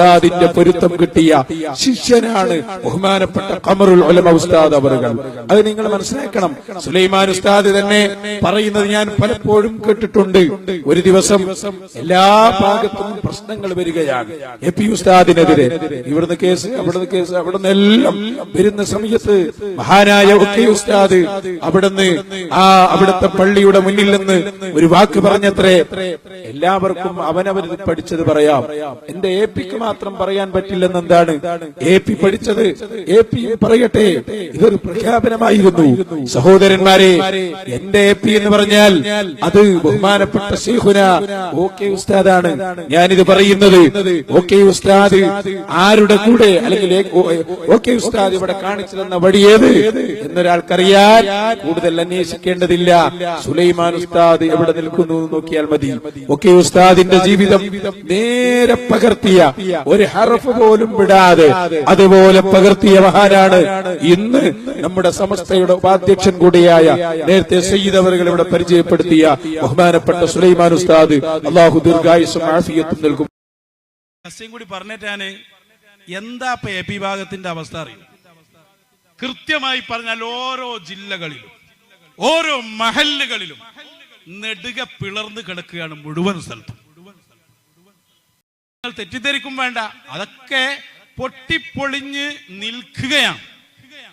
ഉസ്താദിന്റെ പൊരുത്തം കിട്ടിയ ശിഷ്യനാണ് ബഹുമാനപ്പെട്ട കമറുൽ ഒലമ ഉസ്താദ് അവറുകൾ. അത് നിങ്ങൾ മനസ്സിലാക്കണം. സുലൈമാൻ ഉസ്താദ് തന്നെ പറയുന്നത് ഞാൻ പലപ്പോഴും കേട്ടിട്ടുണ്ട്. ഒരു ദിവസം എല്ലാ ഭാഗത്തും പ്രശ്നങ്ങൾ വരികയാണ്. എ പി ഉസ്താദിനെതിരെ. ഇവിടുന്ന് കേസ് അവിടുന്ന് കേസ് അവിടുന്ന് എല്ലാം വരുന്ന സമയത്ത് മഹാനായ ഒക്കെ ഉസ്താദ് അവിടുന്ന് ആ അവിടുത്തെ പള്ളിയുടെ മുന്നിൽ നിന്ന് ഒരു വാക്ക് പറഞ്ഞത്രേ എല്ലാവർക്കും അവനവർ പഠിച്ചത് പറയാം. എന്റെ എ പിക്ക് മാത്രം പറയാൻ പറ്റില്ലെന്ന് എന്താണ്? എ പി പഠിച്ചത്. എ പി പറയട്ടെ. ഇതൊരു പ്രഖ്യാപനമായിരുന്നു. സഹോദരന്മാരെ എന്റെ എ പി എന്ന് പറഞ്ഞാൽ അത് ബഹുമാനപ്പെട്ട ശേഖുന. ഓക്കെ ഉസ്താദാണ്. ഞാനിത് പറയുന്നത്. ഓക്കെ ഉസ്താദ് ആരുടെ കൂടെ അല്ലെങ്കിൽ ഓക്കെ ഉസ്താദ് ഇവിടെ കാണിച്ചു തന്ന വഴി ഏത്? എന്നൊരാൾക്കറിയാൻ കൂടുതൽ അന്വേഷിക്കേണ്ടതില്ല. സുലൈമാൻ ഉസ്താദ് എവിടെ നിൽക്കുന്നു നോക്കിയാൽ മതി. ഓക്കെ ഉസ്താദിന്റെ ജീവിതം നേരെ പകർത്തിയ ഒരു ഹറഫ് പോലും വിടാതെ അതുപോലെ പകർത്തിയ മഹാനാണ്. ഇന്ന് നമ്മുടെ സമസ്തയുടെ ഉപാധ്യക്ഷൻ കൂടിയായ നേരത്തെ സയ്യിദ് അവറുകൾ ഇവിടെ പരിചയപ്പെടുത്തിയ ബഹുമാനപ്പെട്ട സുലൈമാൻ ഉസ്താദ് അള്ളാഹു ദീർഘായുസും ആഫിയത്തും നൽകും. കൂടി പറഞ്ഞിട്ടാണ് എന്താ ഇപ്പൊ എ പി ഭാഗത്തിന്റെ അവസ്ഥ അറിയും? കൃത്യമായി പറഞ്ഞാൽ ഓരോ ജില്ലകളിലും ഓരോ മഹല്ലുകളിലും നെടുക പിളർന്ന് കിടക്കുകയാണ് മുഴുവൻ സ്ഥലത്തും. തെറ്റിദ്ധരിക്കും വേണ്ട. അതൊക്കെ പൊട്ടിപ്പൊളിഞ്ഞ് നിൽക്കുകയാണ്.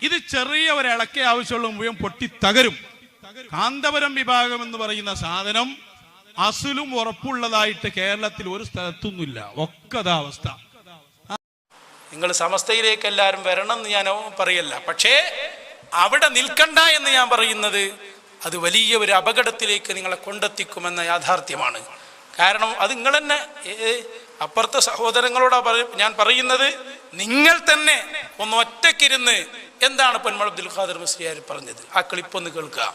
ഇത് ചെറിയ ഒരു ഇളക്കെ ആവശ്യമുള്ള മുഴുവൻ പൊട്ടി തകരും കാന്തപുരം വിഭാഗം എന്ന് പറയുന്ന സാധനം അസുലും ഉറപ്പുള്ളതായിട്ട് കേരളത്തിൽ ഒരു സ്ഥലത്തൊന്നുമില്ല. ഒക്കതാവസ്ഥ നിങ്ങൾ സമസ്തയിലേക്ക് എല്ലാവരും വരണം എന്ന് ഞാൻ പറയല്ല. പക്ഷേ അവിടെ നിൽക്കണ്ട എന്ന് ഞാൻ പറയുന്നത് അത് വലിയ ഒരു അപകടത്തിലേക്ക് നിങ്ങളെ കൊണ്ടെത്തിക്കുമെന്ന യാഥാർത്ഥ്യമാണ്. കാരണം അത് നിങ്ങൾ തന്നെ അപ്പുറത്തെ സഹോദരങ്ങളോടാ പറയും ഞാൻ പറയുന്നത് നിങ്ങൾ തന്നെ ഒന്ന് ഒറ്റക്കിരുന്ന് എന്താണ് പൊന്മൾ അബ്ദുൽ ഖാദർ മുസ്ലിയാർ പറഞ്ഞത്? ആ ക്ലിപ്പൊന്ന് കേൾക്കുക.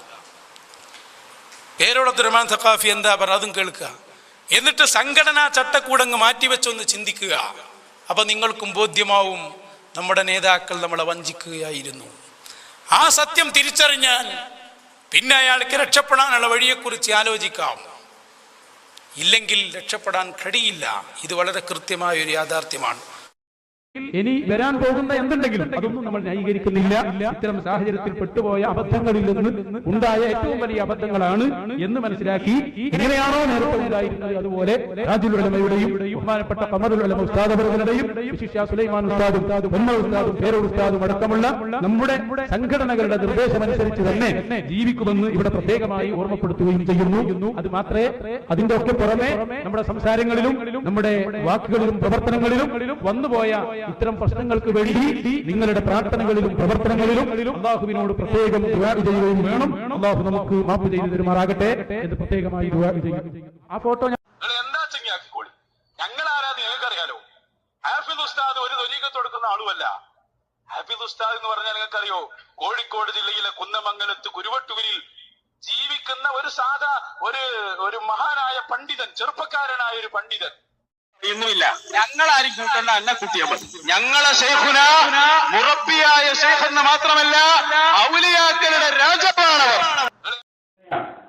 പേരോട് അബ്ദുറഹ്മാൻ സഖാഫി എന്താ പറ അതും കേൾക്കുക. എന്നിട്ട് സംഘടനാ ചട്ടക്കൂടങ്ങ് മാറ്റിവെച്ചൊന്ന് ചിന്തിക്കുക. അപ്പൊ നിങ്ങൾക്കും ബോധ്യമാവും നമ്മുടെ നേതാക്കൾ നമ്മളെ വഞ്ചിക്കുകയായിരുന്നു. ആ സത്യം തിരിച്ചറിഞ്ഞാൽ പിന്നെ അയാൾക്ക് രക്ഷപ്പെടാനുള്ള വഴിയെക്കുറിച്ച് ആലോചിക്കാം. ഇല്ലെങ്കിൽ രക്ഷപ്പെടാൻ കഴിയില്ല ഇത് വളരെ കൃത്യമായ ഒരു യാഥാർത്ഥ്യമാണ്. ഇനി വരാൻ പോകുന്ന എന്തുണ്ടെങ്കിലും അതൊന്നും നമ്മൾ ന്യായീകരിക്കുന്നില്ല. ഇത്തരം സാഹചര്യത്തിൽ പെട്ടുപോയ അബദ്ധങ്ങളിൽ നിന്ന് ഉണ്ടായ ഏറ്റവും വലിയ അബദ്ധങ്ങളാണ് എന്ന് മനസ്സിലാക്കി എങ്ങനെയാണോ നേരത്തെ ഉണ്ടായിരുന്നത് അതുപോലെ രാജുൽ ഉലമയുടെയും ബഹുമാനപ്പെട്ട കമറുൽ ഉലമ ശിഷ്യ സുലൈമാൻ ഉസ്താദും ഉമ്മ ഉസ്താദും പേരോട് ഉസ്താദും അടക്കമുള്ള നമ്മുടെ സംഘടനകളുടെ നിർദ്ദേശമനുസരിച്ച് തന്നെ ജീവിക്കുമെന്ന് ഇവിടെ പ്രത്യേകമായി ഓർമ്മപ്പെടുത്തുകയും ചെയ്യുന്നു. അത് മാത്രമേ അതിന്റെ ഒക്കെ പുറമെ നമ്മുടെ സംസാരങ്ങളിലും നമ്മുടെ വാക്കുകളിലും പ്രവർത്തനങ്ങളിലും വന്നുപോയ ഇത്തരം പ്രശ്നങ്ങൾക്ക് വേണ്ടി നിങ്ങളുടെ പ്രാർത്ഥനകളിലും പ്രവർത്തനങ്ങളിലും അള്ളാഹുവിനോട് പ്രത്യേകം ദുആ ചെയ്യുകയും വേണം. അള്ളാഹു നമുക്ക് മാപ്പ് ചെയ്തു തരുമാറാകട്ടെ എന്ന് പ്രത്യേകമായി ദുആ ചെയ്യും ആ ഫോട്ടോ എന്താ ചെങ്ങിയാക്കിക്കോളി ഞങ്ങൾ ആരാന്ന് ഞങ്ങൾക്ക് അറിയാലോ? ഹാഫിദ് ഉസ്താദ് ഒരു തൊലീകത്ത് കൊടുക്കുന്ന ആളുമല്ല. ഹാഫിദ് ഉസ്താദ് എന്ന് പറഞ്ഞാൽ നിങ്ങൾക്കറിയോ? കോഴിക്കോട് ജില്ലയിലെ കുന്നമംഗലത്ത് കുരുവട്ടൂരിൽ ജീവിക്കുന്ന ഒരു സാധാ ഒരു ഒരു മഹാനായ പണ്ഡിതൻ ചെറുപ്പക്കാരനായ ഒരു പണ്ഡിതൻ. ഇന്നുമില്ല ഞങ്ങളാരും കൂട്ടണ്ട എന്നെ കൂട്ടിയാൽ മതി. ഞങ്ങളെ ഷെയ്ഖുന മുറബിയായ ഷെയ്ഖ് എന്ന് മാത്രമല്ല ഔലിയാക്കളുടെ രാജാവാണവർ.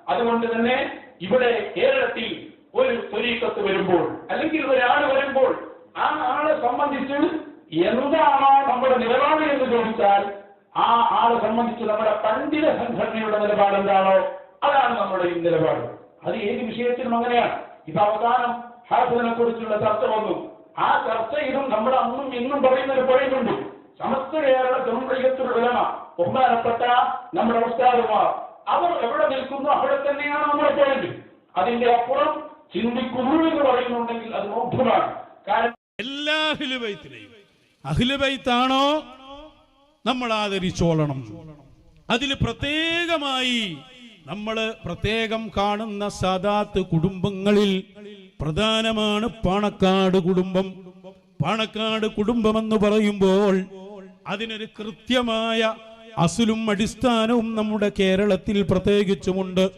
അതുകൊണ്ട് തന്നെ ഇവിടെ കേരളത്തിൽ ഒരു തൊരീക്കത്ത് വരുമ്പോൾ അല്ലെങ്കിൽ ഒരാൾ വരുമ്പോൾ ആ ആളെ സംബന്ധിച്ച് എന്താണോ നമ്മുടെ നിലപാട് എന്ന് ചോദിച്ചാൽ ആ ആളെ സംബന്ധിച്ച് നമ്മുടെ പണ്ഡിത സംഘടനയുടെ നിലപാട് എന്താണോ അതാണ് നമ്മുടെ ഈ നിലപാട്. അത് ഏത് വിഷയത്തിലും അങ്ങനെയാണ്. ഇത് അവസാനം ഹാഫിദിനെ കുറിച്ചുള്ള ചർച്ച വന്നു. ആ ചർച്ചയിലും നമ്മുടെ അന്നും ഇന്നും പറയുന്ന ഒരു പറയുന്നുണ്ട് സമസ്ത കേരള ജനപ്രിയത്തിലുള്ള വിലമ ബഹുമാനപ്പെട്ട നമ്മുടെ ഉസ്താദുമാർ. അവർ എവിടെ നിൽക്കുന്നു അവിടെ തന്നെയാണ് നമ്മുടെ പോയിന്റ്. അതിന്റെ അപ്പുറം ചിന്തിക്കുന്നു എന്ന് പറയുന്നുണ്ടെങ്കിൽ അത് ബോധ്യമാണ്. കാരണം എല്ലാ അഖിലുബൈത്തിനെയും അഖിലുബൈത്താണോ നമ്മൾ ആദരിച്ചോളണം. അതിൽ പ്രത്യേകമായി നമ്മൾ പ്രത്യേകം കാണുന്ന സദാത്ത് കുടുംബങ്ങളിൽ പ്രധാനമാണ് പാണക്കാട് കുടുംബം. പാണക്കാട് കുടുംബം എന്ന് പറയുമ്പോൾ അതിനൊരു കൃത്യമായ അസുലും അടിസ്ഥാനവും നമ്മുടെ കേരളത്തിൽ പ്രത്യേകിച്ചുമുണ്ട്.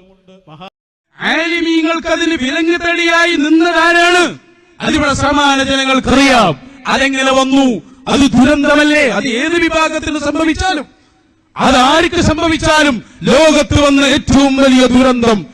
ആലിമീങ്ങൾക്ക് അതിന് വിലങ്ങുതടിയായി നിന്നതാരാണ്? അതിവിടെ സമാന ജനങ്ങൾക്കറിയാം. അതെങ്ങനെ വന്നു? അത് ദുരന്തമല്ലേ? അത് ഏത് വിഭാഗത്തിന് സംഭവിച്ചാലും? അതാർക്ക് സംഭവിച്ചാലും ലോകത്ത് വന്ന ഏറ്റവും വലിയ ദുരന്തം